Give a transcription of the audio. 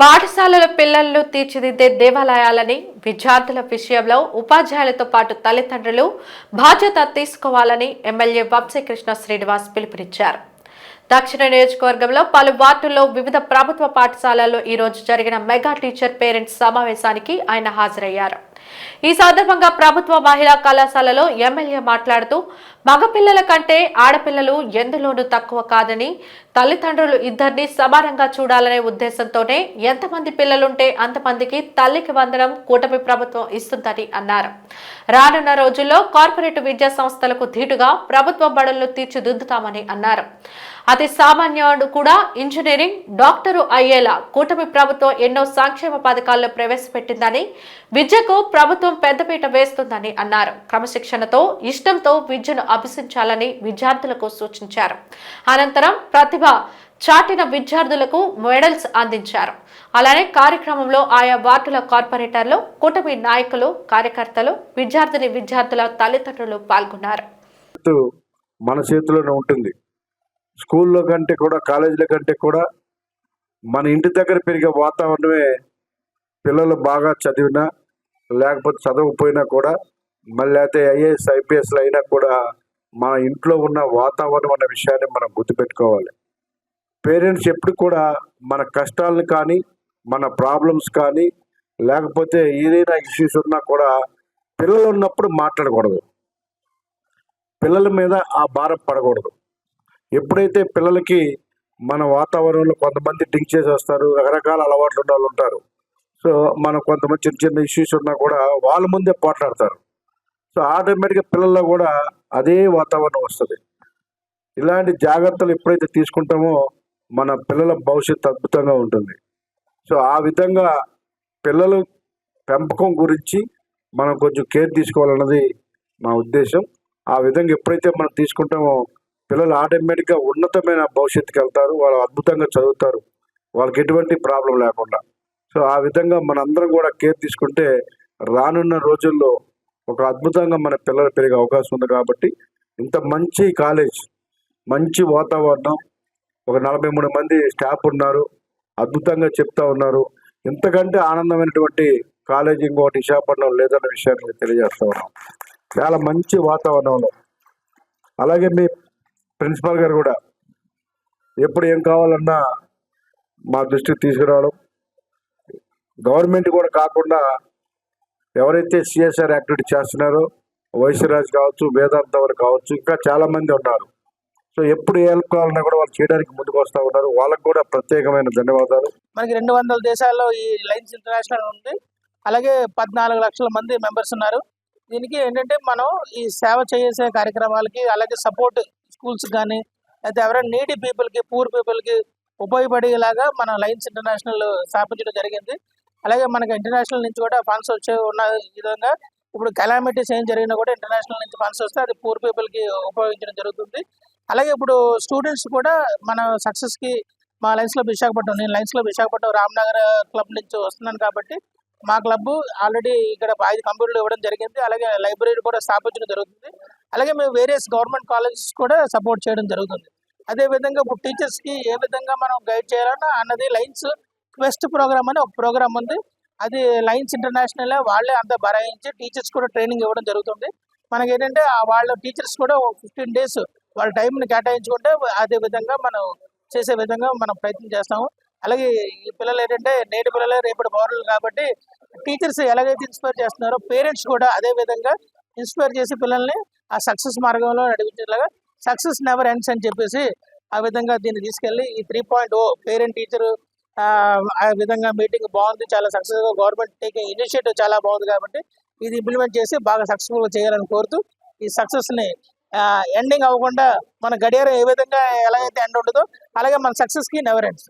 పాఠశాలల పిల్లలను తీర్చిదిద్దే దేవాలయాలని విద్యార్థుల విషయంలో ఉపాధ్యాయులతో పాటు తల్లిదండ్రులు బాధ్యత తీసుకోవాలని ఎమ్మెల్యే వంశీకృష్ణ శ్రీనివాస్ పిలుపునిచ్చారు. దక్షిణ నియోజకవర్గంలో పలు వార్డుల్లో వివిధ ప్రభుత్వ పాఠశాలల్లో ఈరోజు జరిగిన మెగా టీచర్ పేరెంట్స్ సమావేశానికి ఆయన హాజరయ్యారు. ఈ సందర్భంగా ప్రభుత్వ మహిళా కళాశాలలో ఎమ్మెల్యే మాట్లాడుతూ మగపిల్లల కంటే ఆడపిల్లలు ఎందులోనూ తక్కువ కాదని తల్లిదండ్రులు ఇద్దరిని సమానంగా చూడాలనే ఉద్దేశంతోనే ఎంతమంది పిల్లలుంటే అంతమందికి తల్లికి వందనం కూటమి ప్రభుత్వం ఇస్తుందని అన్నారు. రానున్న రోజుల్లో కార్పొరేట్ విద్యా సంస్థలకు ధీటుగా ప్రభుత్వ బడులను తీర్చిదిద్దుతామని అన్నారు. అతి సామాన్యుడు కూడా ఇంజనీరింగ్ డాక్టరు అయ్యేలా కూటమి ప్రభుత్వం ఎన్నో సంక్షేమ పథకాల్లో ప్రవేశపెట్టిందని విద్యకు ప్రభుత్వం పెద్దపీట వేస్తుందని అన్నారు. క్రమశిక్షణతో ఇష్టంతో విద్యను అభ్యసించాలని విద్యార్థులకు సూచించారు. అనంతరం ప్రతిభ చాటిన విద్యార్థులకు మెడల్స్ అందించారు. అలానే కార్యక్రమంలో ఆయా వార్డుల కార్పొరేటర్లు కూటమి నాయకులు కార్యకర్తలు విద్యార్థిని విద్యార్థుల తల్లిదండ్రులు పాల్గొన్నారు. మన చేతిలోనే ఉంటుంది. స్కూల్లో కంటే కూడా కాలేజీల కంటే కూడా మన ఇంటి దగ్గర పెరిగే వాతావరణమే పిల్లలు బాగా చదివినా లేకపోతే చదవకపోయినా కూడా మళ్ళీ అయితే ఐఏఎస్ ఐపీఎస్లు అయినా కూడా మన ఇంట్లో ఉన్న వాతావరణం అనే విషయాన్ని మనం గుర్తుపెట్టుకోవాలి. పేరెంట్స్ ఎప్పుడు కూడా మన కష్టాలను కానీ మన ప్రాబ్లమ్స్ కానీ లేకపోతే ఏదైనా ఇష్యూస్ ఉన్నా కూడా పిల్లలు ఉన్నప్పుడు మాట్లాడకూడదు. పిల్లల మీద ఆ భారం పడకూడదు. ఎప్పుడైతే పిల్లలకి మన వాతావరణంలో కొంతమంది డ్రింక్ చేసి వస్తారు రకరకాల అలవాట్లు ఉన్న వాళ్ళు ఉంటారు సో మనం కొంతమంది చిన్న చిన్న ఇష్యూస్ ఉన్నా కూడా వాళ్ళ ముందే పోట్లాడతారు. సో ఆటోమేటిక్గా పిల్లల్లో కూడా అదే వాతావరణం వస్తుంది. ఇలాంటి జాగ్రత్తలు ఎప్పుడైతే తీసుకుంటామో మన పిల్లల భవిష్యత్తు అద్భుతంగా ఉంటుంది. సో ఆ విధంగా పిల్లలు పెంపకం గురించి మనం కొంచెం కేర్ తీసుకోవాలన్నది మా ఉద్దేశం. ఆ విధంగా ఎప్పుడైతే మనం తీసుకుంటామో పిల్లలు ఆటోమేటిక్గా ఉన్నతమైన భవిష్యత్తుకి వెళ్తారు. వాళ్ళు అద్భుతంగా చదువుతారు. వాళ్ళకి ఎటువంటి ప్రాబ్లం లేకుండా. సో ఆ విధంగా మనందరం కూడా కేర్ తీసుకుంటే రానున్న రోజుల్లో ఒక అద్భుతంగా మన పిల్లలు పెరిగే అవకాశం ఉంది కాబట్టి ఇంత మంచి కాలేజ్ మంచి వాతావరణం ఒక నలభై మూడు మంది స్టాఫ్ ఉన్నారు అద్భుతంగా చెప్తా ఉన్నారు. ఇంతకంటే ఆనందమైనటువంటి కాలేజ్ ఇంకోటి విశాఖపట్నం లేదన్న విషయాన్ని తెలియజేస్తా ఉన్నాం చాలా మంచి వాతావరణంలో. అలాగే మీ ప్రిన్సిపాల్ గారు కూడా ఎప్పుడు ఏం కావాలన్నా మా దృష్టికి తీసుకురావడం గవర్నమెంట్ కూడా కాకుండా ఎవరైతే సిఎస్ఆర్ యాక్టివిటీ చేస్తున్నారో వైశ్యరాజ్ కావచ్చు వేదాంత వారు కావచ్చు ఇంకా చాలా మంది ఉన్నారు. సో ఎప్పుడు ఏ హెల్ప్ కావాలన్నా కూడా వాళ్ళు చేయడానికి ముందుకు వస్తూ ఉన్నారు. వాళ్ళకు కూడా ప్రత్యేకమైన ధన్యవాదాలు. మనకి రెండు వందల దేశాల్లో ఈ లైన్స్ ఇంటర్నేషనల్ ఉంది. అలాగే పద్నాలుగు లక్షల మంది మెంబర్స్ ఉన్నారు. దీనికి ఏంటంటే మనం ఈ సేవ చేసే కార్యక్రమాలకి అలాగే సపోర్ట్ స్కూల్స్ కానీ అయితే ఎవరైనా నీటి పీపుల్కి పూర్ పీపుల్కి ఉపయోగపడేలాగా మన లైన్స్ ఇంటర్నేషనల్ స్థాపించడం జరిగింది. అలాగే మనకి ఇంటర్నేషనల్ నుంచి కూడా ఫండ్స్ వచ్చే ఉన్న విధంగా ఇప్పుడు కెలామిటీస్ ఏం జరిగినా కూడా ఇంటర్నేషనల్ నుంచి ఫండ్స్ వస్తే అది పూర్ పీపుల్కి ఉపయోగించడం జరుగుతుంది. అలాగే ఇప్పుడు స్టూడెంట్స్ కూడా మన సక్సెస్కి మా లైన్స్లో విశాఖపట్నం నేను లైన్స్లో విశాఖపట్నం రామ్నగర్ క్లబ్ నుంచి వస్తున్నాను కాబట్టి మా క్లబ్ ఆల్రెడీ ఇక్కడ ఐదు కంప్యూటర్లు ఇవ్వడం జరిగింది. అలాగే లైబ్రరీ కూడా స్థాపించడం జరుగుతుంది. అలాగే మేము వేరియస్ గవర్నమెంట్ కాలేజెస్ కూడా సపోర్ట్ చేయడం జరుగుతుంది. అదే విధంగా ఇప్పుడు టీచర్స్కి ఏ విధంగా మనం గైడ్ చేయాలన్నా అన్నది లైన్స్ క్వెస్ట్ ప్రోగ్రామ్ అని ఒక ప్రోగ్రామ్ ఉంది. అది లైన్స్ ఇంటర్నేషనల్ వాళ్ళే అంతా భరాయించి టీచర్స్ కూడా ట్రైనింగ్ ఇవ్వడం జరుగుతుంది. మనకి ఏంటంటే ఆ వాళ్ళ టీచర్స్ కూడా ఫిఫ్టీన్ డేస్ వాళ్ళ టైంని కేటాయించుకుంటే అదే విధంగా మనం చేసే విధంగా మనం ప్రయత్నం చేస్తాము. అలాగే ఈ పిల్లలు ఏంటంటే నేటి పిల్లలే రేపటి పౌరులు కాబట్టి టీచర్స్ ఎలాగైతే ఇన్స్పైర్ చేస్తున్నారో పేరెంట్స్ కూడా అదే విధంగా ఇన్స్పైర్ చేసి పిల్లల్ని ఆ సక్సెస్ మార్గంలో నడిపించేలాగా సక్సెస్ నెవర్ ఎండ్స్ అని చెప్పేసి ఆ విధంగా దీన్ని తీసుకెళ్ళి ఈ three point O parent teacher ఆ విధంగా మీటింగ్ బాగుంది చాలా సక్సెస్గా గవర్నమెంట్ టేకింగ్ ఇనిషియేటివ్ చాలా బాగుంది కాబట్టి ఇది ఇంప్లిమెంట్ చేసి బాగా సక్సెస్ఫుల్గా చేయాలని కోరుతూ ఈ సక్సెస్ని ఎండింగ్ అవ్వకుండా మన గడియారం ఏ విధంగా ఎలా అయితే ఎండ్ ఉంటుందో అలాగే మన సక్సెస్కి నెవర్ ఎండ్స్